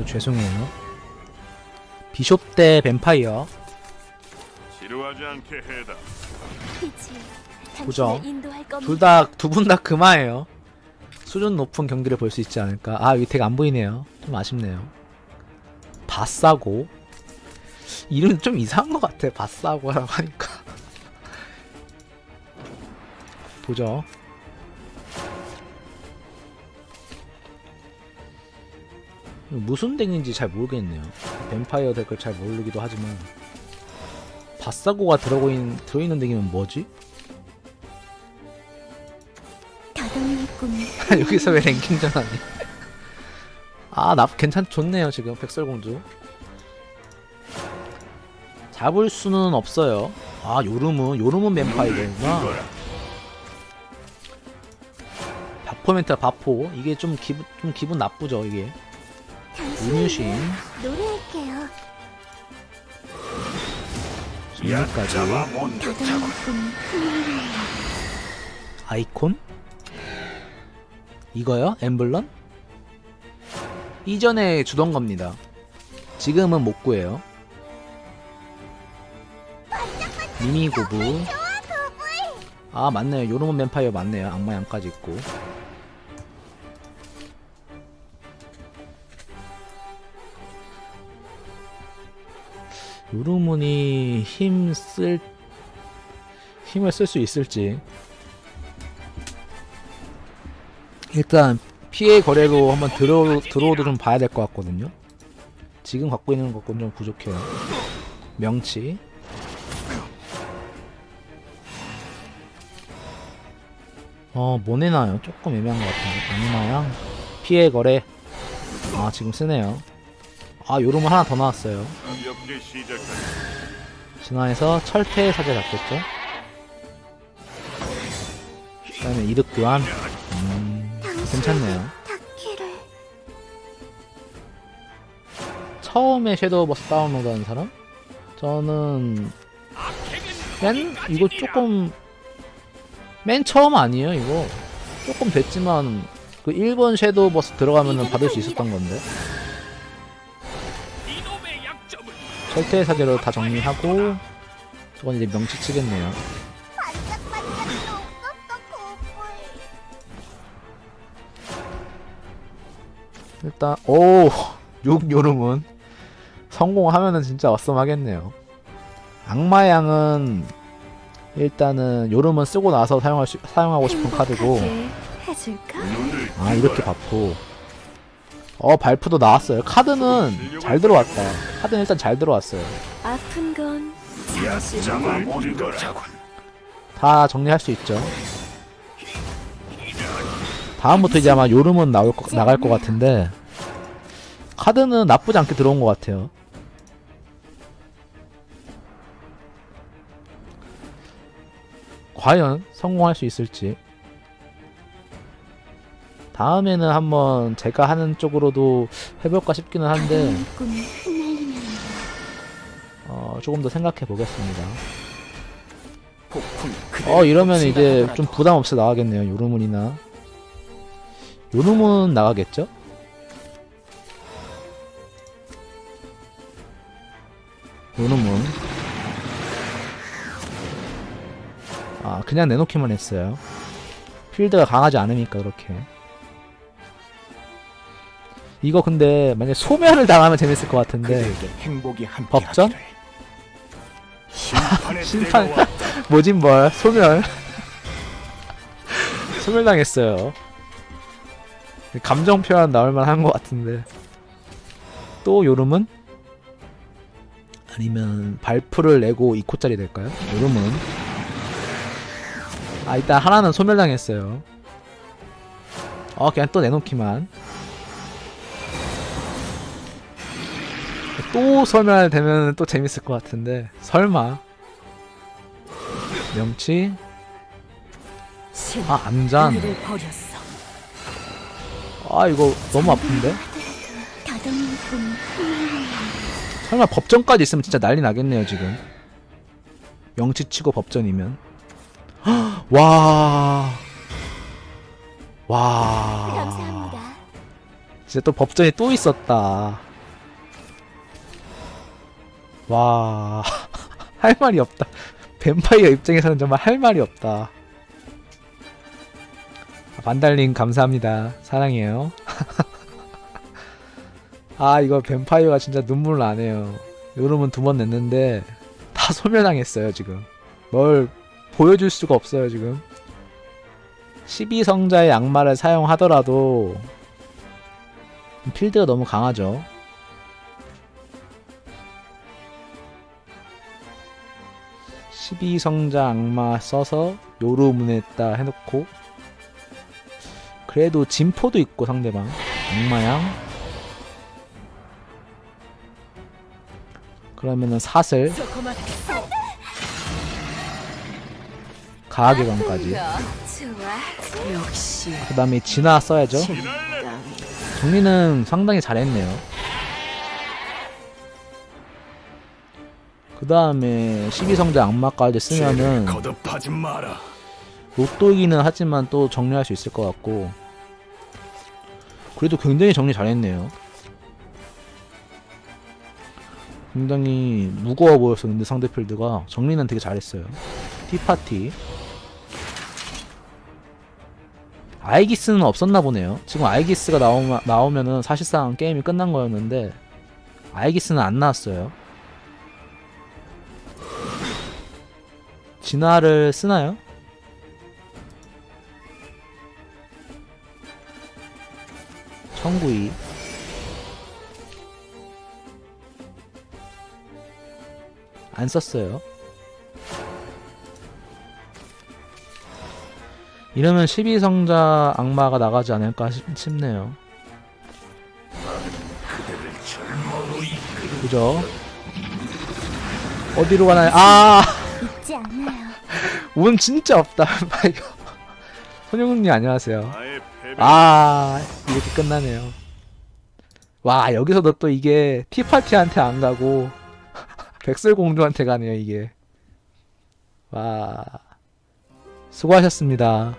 그 죄송해요. 비숍 대 뱀파이어. 지루하지 않게 해다. 빛이 보죠. 당신을 인도할 겁니다. 둘다 두 분 다 금화예요. 수준 높은 경기를 볼 수 있지 않을까. 아덱안 보이네요. 좀 아쉽네요. 바싸고 이름 좀 이상한 것 같아. 바싸고라고 하니까. 보죠. 무슨 덱인지 잘 모르겠네요. 뱀파이어 덱을 잘 모르기도 하지만 바싸고가 들어있는 들어있는 덱이면 뭐지? 여기서 왜 랭킹전 하니? 아, 나 괜찮 좋네요 지금 백설공주. 잡을 수는 없어요. 아, 요름은 요름은 뱀파이어구나. 바포멘트 바포 이게 좀 기분 좀 기분 나쁘죠 이게. 음유신 노래할게요. 여기까지 더덕잎 꿈 아이콘 이거요? 엠블런? 이전에 주던 겁니다. 지금은 못 구해요. 미미고브 아 맞네요. 요르몬 뱀파이어 맞네요. 악마 양까지 있고 요르몬이 힘쓸 힘을 쓸 수 있을지 일단 피해 거래로 한번 들어 들어오도 좀 봐야 될 것 같거든요. 지금 갖고 있는 것건 좀 부족해요. 명치. 어, 뭐 내나요? 조금 애매한 것 같은데. 악마양. 피해 거래. 아, 지금 쓰네요. 아, 요름은 하나 더 나왔어요. 가볍게. 진화해서 철퇴 사제 잡겠죠? 그 다음에 이득 교환. 음, 괜찮네요. 처음에 섀도우 버스 다운로드 하는 사람? 저는 맨 이거 조금 맨 처음 아니에요 이거 조금 됐지만 그 1번 섀도우 버스 들어가면은 받을 수 있었던 건데 철퇴 사제로 다 정리하고 저건 이제 명치 치겠네요 일단 오 6 요름은 성공하면은 진짜 어썸하겠네요. 악마의 양은 일단은 요름은 쓰고 나서 사용할 수, 사용하고 싶은 카드고? 아 이렇게 받고 어 발프도 나왔어요. 카드는 잘 들어왔다. 카드는 일단 잘 들어왔어요. 아픈 건 잠시 짬을 온 거라군. 다 정리할 수 있죠. 다음부터 이제 아마 요름은 나올 거, 나갈 것 같은데 카드는 나쁘지 않게 들어온 것 같아요. 과연 성공할 수 있을지. 다음에는 한번 제가 하는 쪽으로도 해볼까 싶기는 한데 더덕잎 꿈이 흩날리면 어, 조금 더 생각해 보겠습니다. 폭풍 어 이러면 이제 좀 부담 없이 나가겠네요 요르문이나. 요르문 나가겠죠? 요르문 아 그냥 내놓기만 했어요. 필드가 강하지 않으니까 그렇게 이거 근데 만약 소멸을 당하면 재밌을 것 같은데. 그대에게 행복이 함께 법전? 심판의 심판. 때가 왔다. 모진벌 소멸. 소멸당했어요. 감정 표현 나올만 한 것 같은데. 또 요름은? 아니면 발프를 내고 2코짜리 될까요? 요름은? 아 일단 하나는 소멸당했어요. 어 그냥 또 내놓기만 또 소멸되면 또 재밌을 것 같은데 설마 명치 아 암잔 버렸어. 아 이거 너무 아픈데 설마 법전까지 있으면 진짜 난리 나겠네요 지금 명치 치고 법전이면 와. 와. 진짜 또 법전이 또 있었다. 와, 할 말이 없다. 뱀파이어 입장에서는 정말 할 말이 없다. 아, 반달님 감사합니다. 사랑해요. 아 이거 뱀파이어가 진짜 눈물 나네요. 요름은 두 번 냈는데 다 소멸당했어요 지금. 뭘 보여줄 수가 없어요 지금. 12성자의 악마를 사용하더라도 필드가 너무 강하죠. (12성자) 악마 써서 요루문했다 해놓고 그래도 진포도 있고 상대방. 악마양. 그러면은 사슬. 역시 그 다음에 진화 써야죠. 정리는 상당히 잘했네요 그 다음에 12성자 악마까지 쓰면은 거듭하지 마라. 로또이기는 하지만 또 정리할 수 있을 것 같고. 그래도 굉장히 정리 잘했네요. 굉장히 무거워 보였었는데 상대 필드가. 정리는 되게 잘했어요. 티파티. 아이기스는 없었나 보네요. 지금 아이기스가 나오면, 나오면은 사실상 게임이 끝난 거였는데 아이기스는 안 나왔어요 진화를 쓰나요? 청구이 안 썼어요. 이러면 12성자 악마가 나가지 않을까 싶, 싶네요. 그죠? 어디로 가나요? 아! 잊지 않아요. 운 진짜 없다. 파이어. 손영훈님 안녕하세요. 나의 패배. 아 이렇게 끝나네요. 와 여기서도 또 이게 티파티한테 안 가고 백설공주한테 가네요 이게. 와 수고하셨습니다.